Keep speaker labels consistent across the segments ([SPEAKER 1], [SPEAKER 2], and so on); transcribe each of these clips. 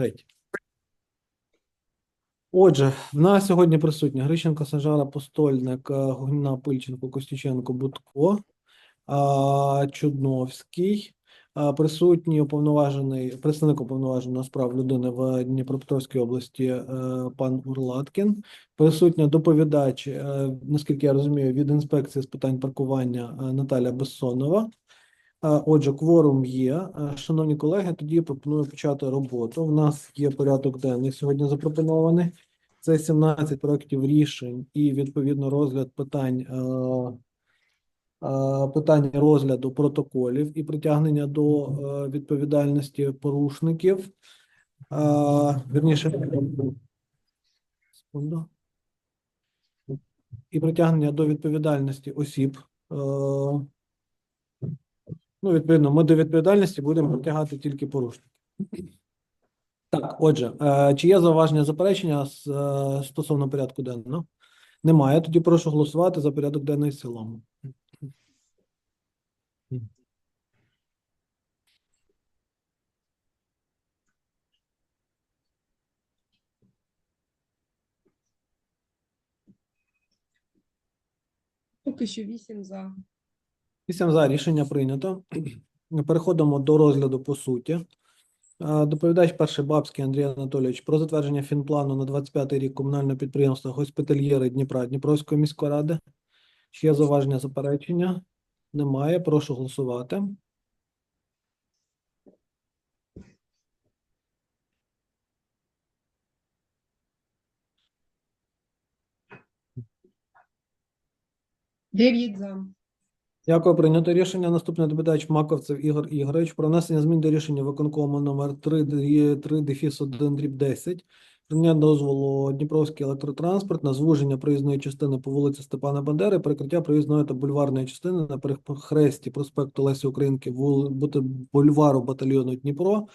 [SPEAKER 1] Третє. Отже, в нас сьогодні присутні Грищенко, Сажара, Постольник, е, Гугніна, Пильченко, Костюченко, Будко, Чудновський, присутній уповноважений, представник уповноваженого з прав людини в Дніпропетровській області е, пан Урлаткін, присутня доповідач, е, наскільки я розумію, від інспекції з питань паркування Наталя Бессонова. Отже, кворум є. Шановні колеги, тоді пропоную почати роботу. У нас є порядок денний сьогодні запропонований. Це 17 проєктів рішень і відповідно розгляд питань, питань розгляду протоколів і притягнення до відповідальності порушників. Вірніше. І притягнення до відповідальності осіб. Ну, відповідно, ми до відповідальності будемо притягати тільки порушників. Так, отже, е, чи є зауваження заперечення е, стосовно порядку денного? Немає. Тоді прошу голосувати за порядок денний в цілому.
[SPEAKER 2] Поки що вісім за.
[SPEAKER 1] Вісім за рішення прийнято. Переходимо до розгляду по суті. Е, Доповідач перший Бабський Андрій Анатолійович про затвердження фінплану на 25-й рік комунального підприємства Госпітальєри Дніпра Дніпровської міської ради. Чи є зауваження заперечення? Немає. Прошу голосувати.
[SPEAKER 2] Дев'ять за.
[SPEAKER 1] Дякую, прийнято рішення. Наступний доповідач Маковцев Ігор Ігорович про внесення змін до рішення виконкому номер 3, 3 дефіс 1 дріб 10. Прийняття дозволу Дніпровський електротранспорт на звуження проїзної частини по вулиці Степана Бандери, перекриття проїзної та бульварної частини на перехресті проспекту Лесі Українки, бульвару батальйону Дніпро.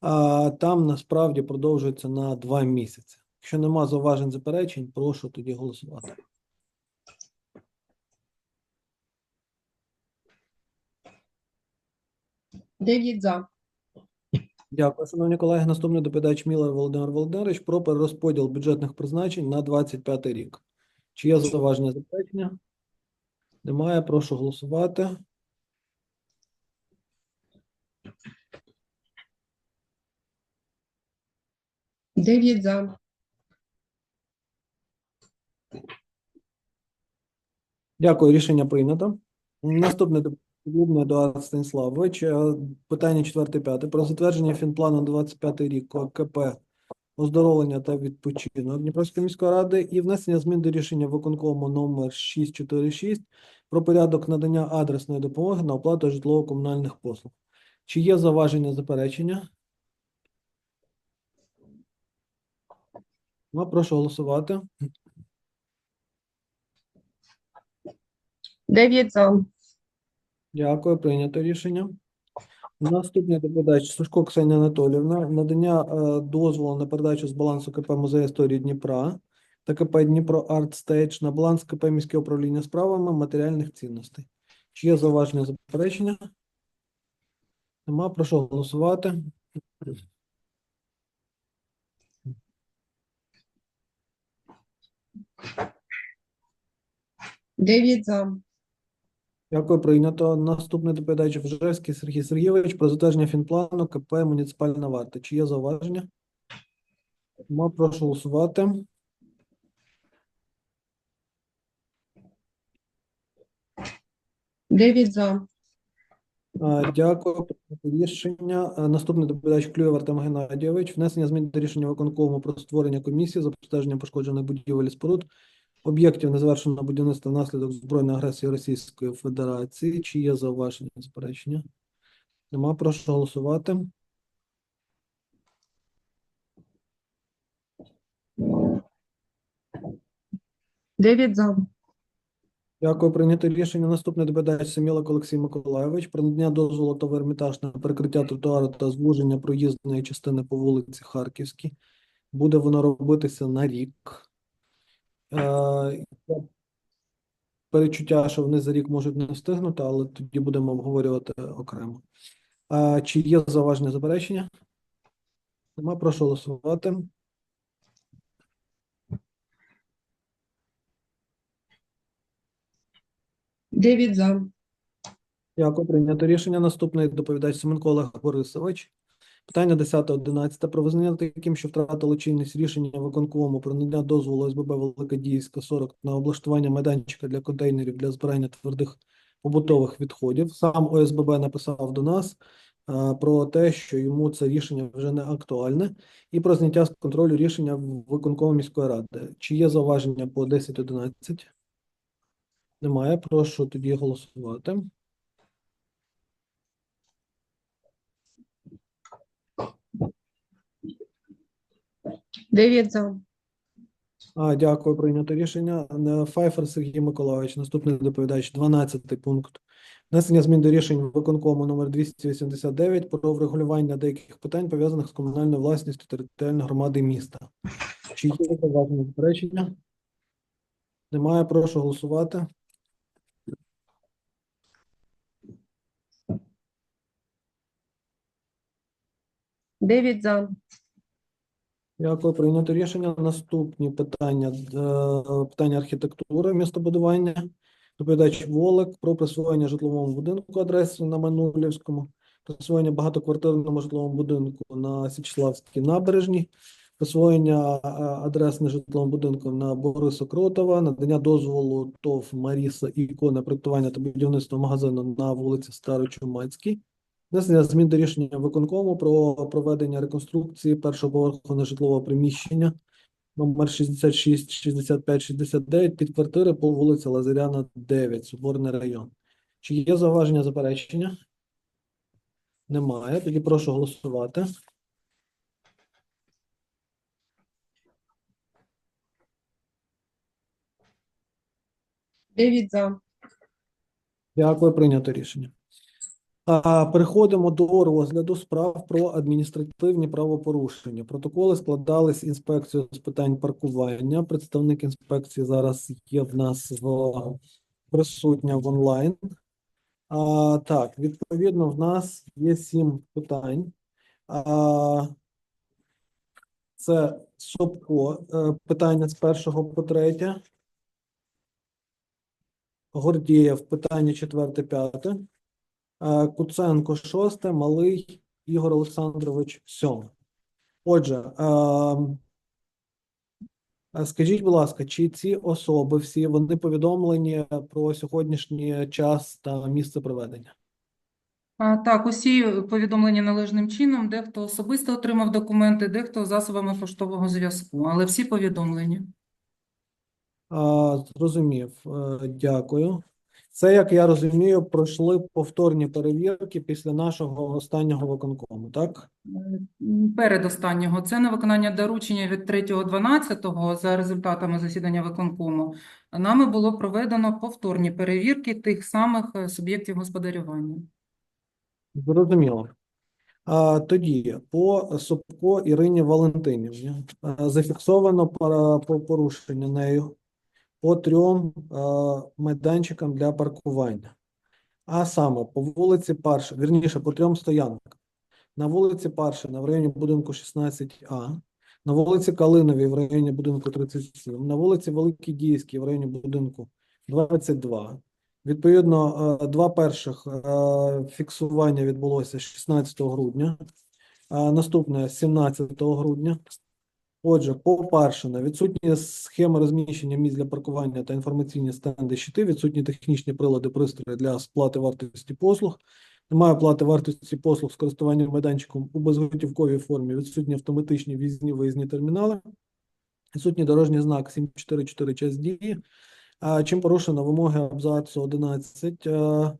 [SPEAKER 1] А, там насправді продовжується на два місяці. Якщо нема зауважень заперечень, прошу тоді голосувати.
[SPEAKER 2] Дев'ять за.
[SPEAKER 1] Дякую, шановні колеги. Наступний доповідач Мілер Володимир Володимирович про перерозподіл бюджетних призначень на 25 рік. Чи є зауваження заперечення? Немає. Прошу голосувати.
[SPEAKER 2] Дев'ять за.
[SPEAKER 1] Дякую, рішення прийнято. Наступний доповідач Лубний Едуард Станіславович. Е, Питання 4-5. Про затвердження фінплану 25 рік КП оздоровлення та відпочинок Дніпровської міської ради і внесення змін до рішення виконкому номер 646 про порядок надання адресної допомоги на оплату житлово-комунальних послуг. Чи є зауваження заперечення? Ну, прошу голосувати.
[SPEAKER 2] Дев'ять за.
[SPEAKER 1] Дякую, прийнято рішення. Наступний доповідач Сушко Ксенія Анатоліївна. Надання е, дозволу на передачу з балансу КП Музею історії Дніпра та КП Дніпро Арт Стейдж на баланс КП Міське управління справами матеріальних цінностей. Чи є зауваження заперечення? Нема. Прошу голосувати.
[SPEAKER 2] Дев'ять за.
[SPEAKER 1] Дякую, прийнято. Наступний доповідач Вжевський Сергій Сергійович про затвердження фінплану КП Муніципальна варта. Чи є зауваження? Нема. Прошу голосувати.
[SPEAKER 2] Дев'ять за.
[SPEAKER 1] А, Дякую. Рішення. А, Наступний доповідач Клюєв Артем Геннадійович. Внесення змін до рішення виконкому про створення комісії з обстеження пошкоджених будівель і споруд, об'єктів незавершеного будівництва внаслідок збройної агресії Російської Федерації. Чи є зауваження заперечення? Нема. Прошу голосувати.
[SPEAKER 2] Дев'ять за.
[SPEAKER 1] Дякую. Прийнято рішення. Наступний доповідач Семілок Олексій Миколайович про надання дозволу та Ермітаж на перекриття тротуару та звуження проїзної частини по вулиці Харківській. Буде воно робитися на рік. Е, Перечуття, що вони за рік можуть не встигнути, але тоді будемо обговорювати окремо. Е, Чи є зауваження заперечення? Нема, прошу голосувати.
[SPEAKER 2] Дев'ять за.
[SPEAKER 1] Дякую, прийнято рішення. Наступний доповідач Семенко Олег Борисович. Питання 10-11. Про визнання таким, що втратило чинність рішення виконкому про надання дозволу СББ Великодійська 40 на облаштування майданчика для контейнерів для збирання твердих побутових відходів. Сам ОСББ написав до нас е, про те, що йому це рішення вже не актуальне, і про зняття з контролю рішення виконкому міської ради. Чи є зауваження по 10-11? Немає. Прошу тоді голосувати.
[SPEAKER 2] Дев'ять за.
[SPEAKER 1] А, дякую, прийнято рішення. Е, Файфер Сергій Миколайович, наступний доповідач, 12 пункт. Внесення змін до рішень виконкому номер 289 про врегулювання деяких питань, пов'язаних з комунальною власністю територіальної громади міста. Чи є зауваження заперечення? Немає, прошу голосувати.
[SPEAKER 2] Дев'ять за.
[SPEAKER 1] Дякую, прийнято рішення. Наступні питання. е, Питання архітектури, містобудування. Доповідач Волик про присвоєння житловому будинку адреси на Манулівському, присвоєння багатоквартирному житловому будинку на Січеславській набережній, присвоєння е, адрес нежитловим будинком на Бориса Кротова, надання дозволу ТОВ Маріса і ікони проектування та будівництва магазину на вулиці Старочумацькій. Внесення змін до рішення виконкому про проведення реконструкції першого поверху нежитлового приміщення номер 66, 65, 69 під квартири по вулиці Лазаряна, 9, Соборний район. Чи є зауваження заперечення? Немає. Тоді прошу голосувати.
[SPEAKER 2] Дев'ять за.
[SPEAKER 1] Дякую, прийнято рішення. Переходимо до розгляду справ про адміністративні правопорушення. Протоколи складались інспекцією з питань паркування. Представник інспекції зараз є в нас в присутня в онлайн. А, так, відповідно, в нас є сім питань. А, це Собко, е, питання з першого по третє. Гордієв, питання четверте, п'яте. Е, Куценко шосте, Малий Ігор Олександрович сьоме. Отже, е, е, скажіть, будь ласка, чи ці особи всі вони повідомлені про сьогоднішній час та місце проведення?
[SPEAKER 3] Так, усі повідомлені належним чином, дехто особисто отримав документи, дехто засобами поштового зв'язку, але всі повідомлені.
[SPEAKER 1] Зрозумів, дякую. Це, як я розумію, пройшли повторні перевірки після нашого останнього виконкому, так?
[SPEAKER 3] М, Передостаннього це на виконання доручення від 3.12 за результатами засідання виконкому. Нами було проведено повторні перевірки тих самих е, суб'єктів господарювання.
[SPEAKER 1] Зрозуміло. А, тоді по Собко Ірині Валентинівні зафіксовано порушення нею по трьом а, майданчикам для паркування. А саме по вулиці Парша, вірніше, по трьом стоянкам. На вулиці Паршина в районі будинку 16А, на вулиці Калиновій в районі будинку 37, на вулиці Великій Дійській в районі будинку 22. Відповідно, е, два перших е, фіксування відбулося 16 грудня, наступне 17 грудня. Отже, по Паршина відсутні схеми розміщення місць для паркування та інформаційні стенди щити, відсутні технічні прилади пристрої для сплати вартості послуг, немає оплати вартості послуг з користуванням майданчиком у безготівковій формі, відсутні автоматичні в'їзні виїзні термінали, відсутній дорожній знак 744 час дії, чим порушено вимоги абзацу 11 е,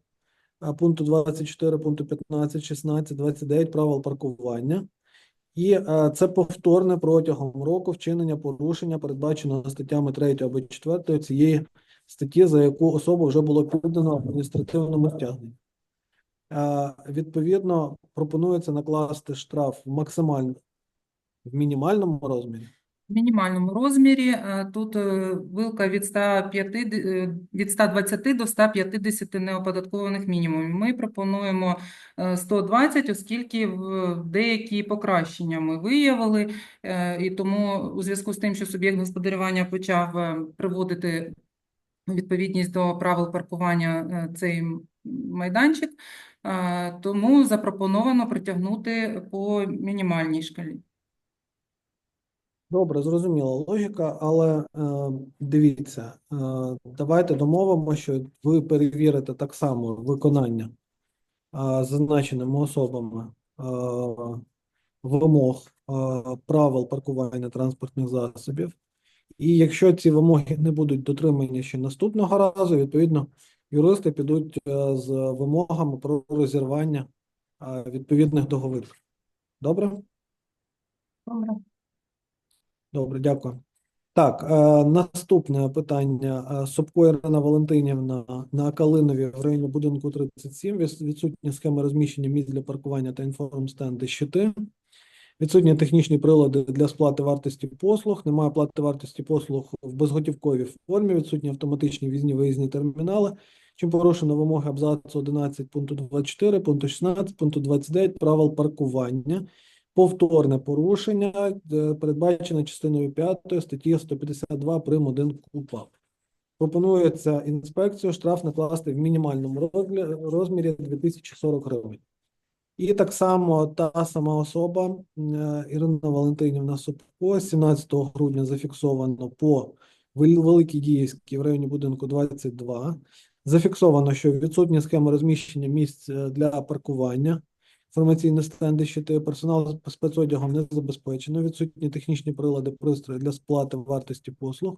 [SPEAKER 1] пункту 24, пункту 15, 16, 29 правил паркування. І е, це повторне протягом року вчинення порушення, передбаченого статтями 3 або 4 цієї статті, за яку особу вже було піддано адміністративному стягненню. Е, відповідно, пропонується накласти штраф максимально в мінімальному розмірі
[SPEAKER 3] Мінімальному розмірі е, тут е, вилка від 105, е, від 120 до 150 неоподаткованих мінімумів. Ми пропонуємо е, 120, оскільки в деякі покращення ми виявили, і тому у зв'язку з тим, що суб'єкт господарювання почав приводити відповідність до правил паркування цей майданчик, тому запропоновано притягнути по мінімальній шкалі.
[SPEAKER 1] Добре, зрозуміла логіка, але е, дивіться, е, давайте домовимо, що ви перевірите так само виконання е, зазначеними особами е, вимог е, правил паркування транспортних засобів. І якщо ці вимоги не будуть дотримані ще наступного разу, відповідно, юристи підуть е, з вимогами про розірвання е, відповідних договорів. Добре?
[SPEAKER 3] Добре.
[SPEAKER 1] Добре, дякую. Так, е, наступне питання. Е, Собко Ірина Валентинівна на Калинові в районі будинку 37. Відс- Відсутні схеми розміщення місць для паркування та інформстенди щити. Відсутні технічні прилади для сплати вартості послуг. Немає плати вартості послуг в безготівковій формі. Відсутні автоматичні візні виїзні термінали. Чим порушено вимоги абзацу 11 пункту 24, пункту 16, пункту 29 правил паркування повторне порушення, е, передбачене частиною 5 статті 152 прим. 1 КУПАП. Пропонується інспекцію штраф накласти в мінімальному розмірі 2040 гривень. І так само та сама особа е, Ірина Валентинівна Собко 17 грудня зафіксовано по Великій Діївській в районі будинку 22. Зафіксовано, що відсутні схеми розміщення місць е, для паркування, інформаційні стенди, щити, персонал спецодягом не забезпечено, відсутні технічні прилади, пристрої для сплати вартості послуг.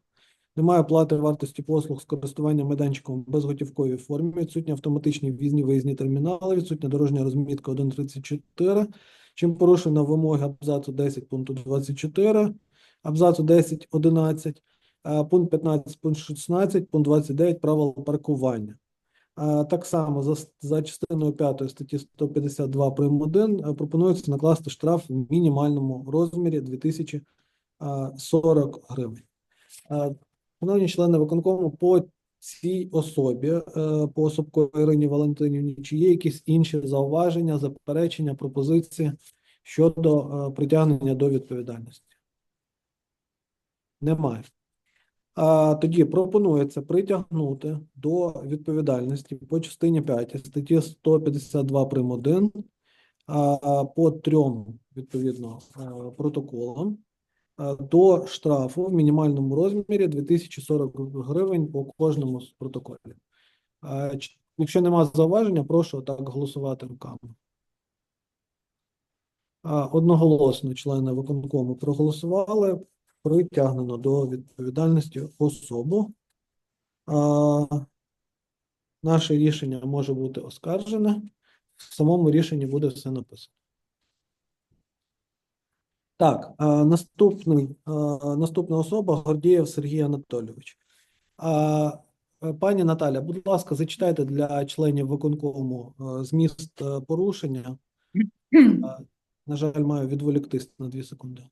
[SPEAKER 1] Немає оплати вартості послуг з користуванням майданчиком в безготівковій формі, відсутні автоматичні в'їзні виїзні термінали, відсутня дорожня розмітка 1.34, чим порушено вимоги абзацу 10 пункту 24, абзацу 10, 11, е, пункт 15, пункт 16, пункт 29 правил паркування. Е, Так само за, за частиною 5 статті 152 прим. 1 е, пропонується накласти штраф в мінімальному розмірі 2040 гривень. Е, Шановні члени виконкому, по цій особі, е, по Собко Ірині Валентинівні, чи є якісь інші зауваження, заперечення, пропозиції щодо е, притягнення до відповідальності? Немає. Тоді пропонується притягнути до відповідальності по частині 5 статті 152 прим. 1 по трьом, відповідно, е, протоколам е, до штрафу в мінімальному розмірі 2040 гривень по кожному з протоколів. Е, Якщо нема зауваження, прошу так голосувати руками. Одноголосно члени виконкому проголосували. Притягнено до відповідальності особу. А, Наше рішення може бути оскаржене. В самому рішенні буде все написано. Так, а, наступний, а, наступна особа Гордієв Сергій Анатолійович. А, Пані Наталя, будь ласка, зачитайте для членів виконкому зміст е, порушення. На жаль, маю відволіктись на дві секунди.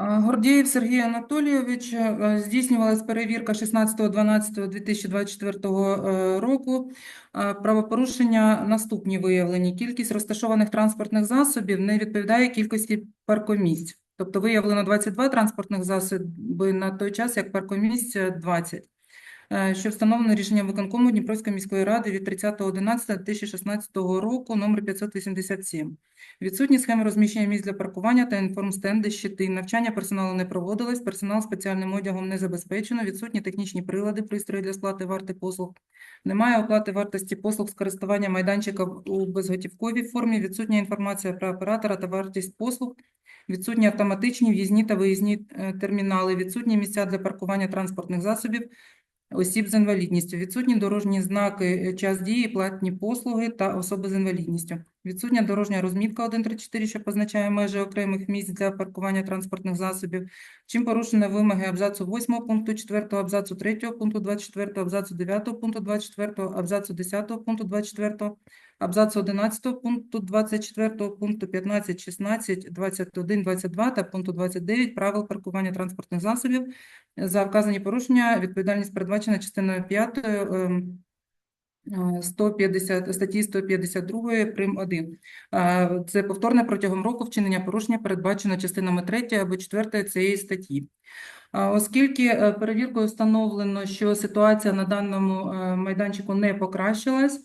[SPEAKER 3] А, Гордієв Сергій Анатолійович, е, здійснювалась перевірка 16.12.2024 е, року. Правопорушення наступні виявлені. Кількість розташованих транспортних засобів не відповідає кількості паркомісць. Тобто виявлено 22 транспортних засоби на той час, як паркомісць е, 20. Е, Що встановлено рішенням виконкому Дніпровської міської ради від 30.11.2016 року номер 587. Відсутні схеми розміщення місць для паркування та інформстенди, щити. Навчання персоналу не проводилось, персонал спеціальним одягом не забезпечено, відсутні технічні прилади, пристрої для сплати варти послуг. Немає оплати вартості послуг з користування майданчика у безготівковій формі, відсутня інформація про оператора та вартість послуг, відсутні автоматичні в'їзні та виїзні е, термінали, відсутні місця для паркування транспортних засобів, осіб з інвалідністю, відсутні дорожні знаки, е, час дії, платні послуги та особи з інвалідністю. Відсутня дорожня розмітка 1.34, що позначає межі окремих місць для паркування транспортних засобів. Чим порушено вимоги абзацу 8 пункту 4, абзацу 3 пункту 24, абзацу 9 пункту 24, абзацу 10 пункту 24 абзацу 11 пункту 24 пункту 15, 16, 21, 22 та пункту 29 правил паркування транспортних засобів. За вказані порушення відповідальність передбачена частиною 5 ем, е, 150, статті 152 прим. 1. Е, Це повторне протягом року вчинення порушення передбачено частинами 3 або 4 цієї статті. Оскільки е, перевіркою встановлено, що ситуація на даному е, майданчику не покращилась,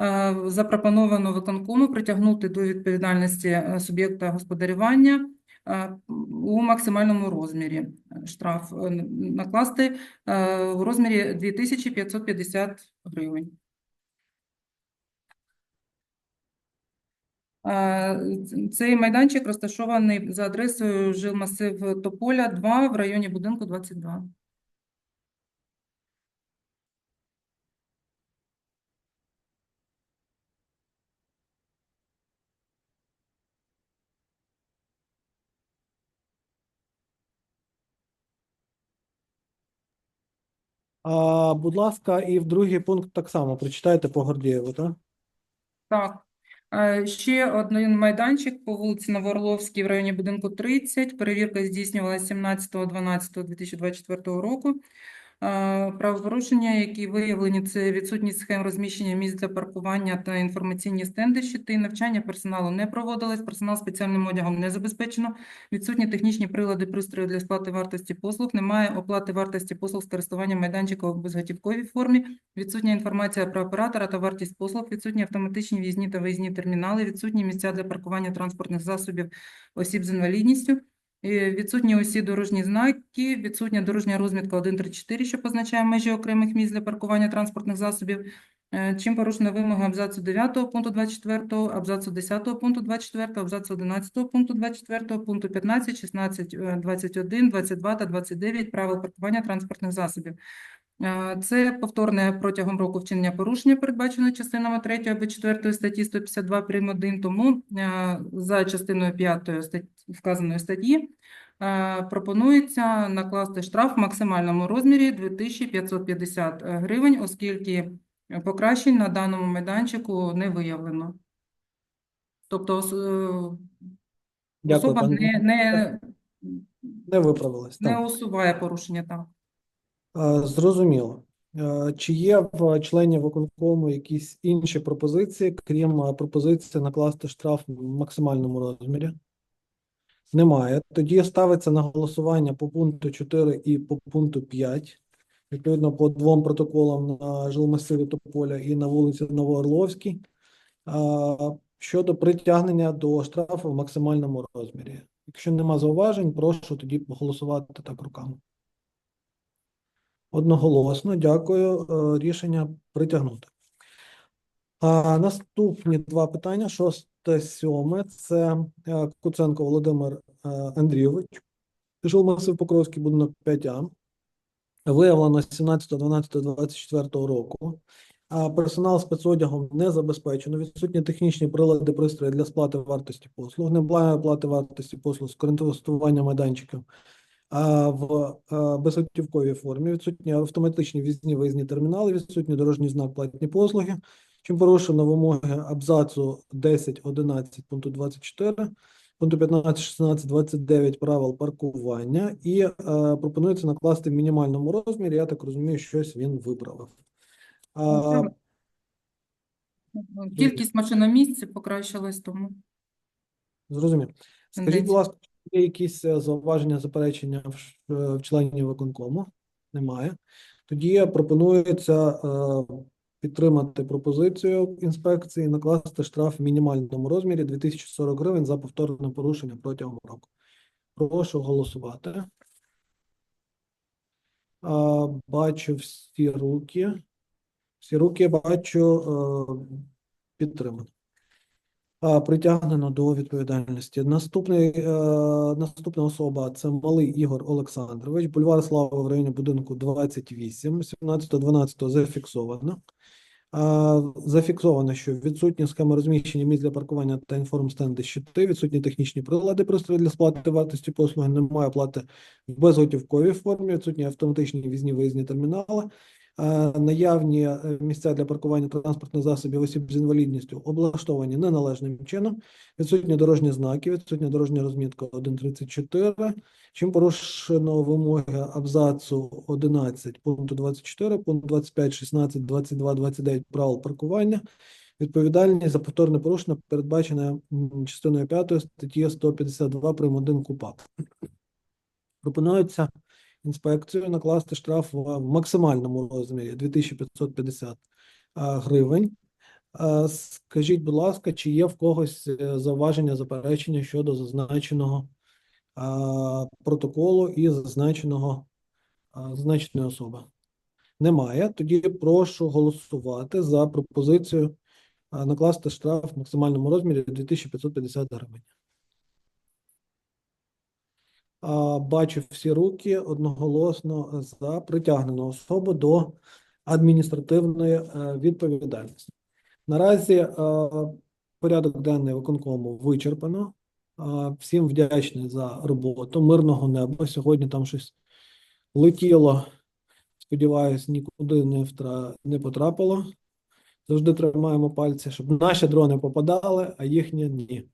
[SPEAKER 3] е, запропоновано виконкому притягнути до відповідальності е, суб'єкта господарювання е, у максимальному розмірі. Штраф е, накласти е, у розмірі 2550 гривень. Цей майданчик розташований за адресою жилмасив Тополя 2 в районі будинку 22.
[SPEAKER 1] А, будь ласка, і в другий пункт так само прочитайте по Гордієву, так?
[SPEAKER 3] Так. Е, Ще один майданчик по вулиці Новоорловській в районі будинку 30. Перевірка здійснювалася 17.12.2024 року. Е, Правопорушення, які виявлені, це відсутність схем розміщення місць для паркування та інформаційні стенди, щити, навчання персоналу не проводилось, персонал спеціальним одягом не забезпечено, відсутні технічні прилади, пристрої для сплати вартості послуг, немає оплати вартості послуг з користуванням майданчика у безготівковій формі, відсутня інформація про оператора та вартість послуг, відсутні автоматичні в'їзні та виїзні термінали, відсутні місця для паркування транспортних засобів осіб з інвалідністю, відсутні усі дорожні знаки, відсутня дорожня розмітка 134, що позначає межі окремих місць для паркування транспортних засобів, Е, Чим порушена вимога абзацу 9 пункту 24, абзацу 10 пункту 24, абзацу 11 пункту 24, пункту 15, 16, е, 21, 22 та 29 правил паркування транспортних засобів. Е, Це повторне протягом року вчинення порушення, передбаченої частинами 3 або 4 статті 152 прим. 1, тому е, за частиною 5 статті, вказаної статті е, пропонується накласти штраф в максимальному розмірі 2550 гривень, оскільки покращень на даному майданчику не виявлено. Тобто
[SPEAKER 1] Дякую,
[SPEAKER 3] особа
[SPEAKER 1] пане.
[SPEAKER 3] не, не,
[SPEAKER 1] Не
[SPEAKER 3] не усуває порушення так.
[SPEAKER 1] Е, Зрозуміло. Е, Чи є в членів виконкому якісь інші пропозиції, крім е, пропозиції накласти штраф в максимальному розмірі? Немає. Тоді ставиться на голосування по пункту 4 і по пункту 5. Відповідно, по двом протоколам на жилмасиві Тополя і на вулиці Новоорловській. Щодо притягнення до штрафу в максимальному розмірі. Якщо нема зауважень, прошу тоді проголосувати так руками. Одноголосно, дякую. Е, Рішення притягнути. А, наступні два питання. Шосте, сьоме. Це е, Куценко Володимир е, Андрійович. Жилмасив Покровський, будинок 5А. Виявлено 17.12.24 року. А персонал спецодягом не забезпечено. Відсутні технічні прилади пристрої для сплати вартості послуг. Немає оплати вартості послуг з користування майданчиків в безготівковій формі, відсутні автоматичні в'їзні виїзні термінали, відсутні дорожній знак платні послуги, чим порушено вимоги абзацу 10, 11 пункту 24, пункту 15, 16, 29 правил паркування і е, пропонується накласти в мінімальному розмірі. Я так розумію, щось він виправив. А,
[SPEAKER 3] Кількість машиномісць покращилась, тому
[SPEAKER 1] Зрозумів. Скажіть, будь ласка, є якісь е, зауваження, заперечення е, в членів виконкому? Немає. Тоді пропонується е, підтримати пропозицію інспекції, накласти штраф в мінімальному розмірі 2040 гривень за повторне порушення протягом року. Прошу голосувати. Бачу всі руки. Всі руки бачу підтримано. Притягнено до відповідальності. Наступний, е, наступна особа це Малий Ігор Олександрович, бульвар Слави в районі будинку 28, 17.12 зафіксовано. Зафіксовано, що відсутні схеми розміщення місць для паркування та інформстенди щити, відсутні технічні прилади, пристрої для сплати вартості послуги, немає оплати в безготівковій формі, відсутні автоматичні візні виїзні термінали, Наявні е, місця для паркування транспортних засобів осіб з інвалідністю облаштовані неналежним чином. Відсутні дорожні знаки, відсутня дорожня розмітка 1.34, чим порушено вимоги абзацу 11 пункту 24, пункт 25, 16, 22, 29 правил паркування. Відповідальність за повторне порушення передбачена частиною 5 статті 152 прим. 1 КУПАП. Пропонується інспекцію накласти штраф в максимальному розмірі 2550 гривень. Скажіть, будь ласка, чи є в когось е, зауваження, заперечення щодо зазначеного протоколу і зазначеного зазначеної особи? Немає. Тоді прошу голосувати за пропозицію накласти штраф в максимальному розмірі 2550 гривень. Бачу всі руки одноголосно за притягнену особу до адміністративної е, відповідальності. Наразі е, порядок денний виконкому вичерпано. Всім вдячний за роботу. Мирного неба. Сьогодні там щось летіло. Сподіваюсь, нікуди не, втра... не потрапило. Завжди тримаємо пальці, щоб наші дрони попадали, а їхні ні.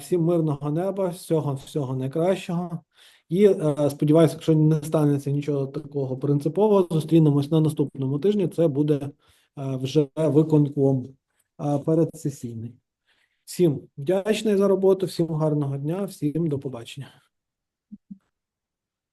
[SPEAKER 1] Всім мирного неба, всього всього найкращого. І е, сподіваюся, якщо не станеться нічого такого принципового, зустрінемось на наступному тижні. Це буде е, вже виконком е, передсесійний. Всім вдячний за роботу, всім гарного дня, всім до побачення.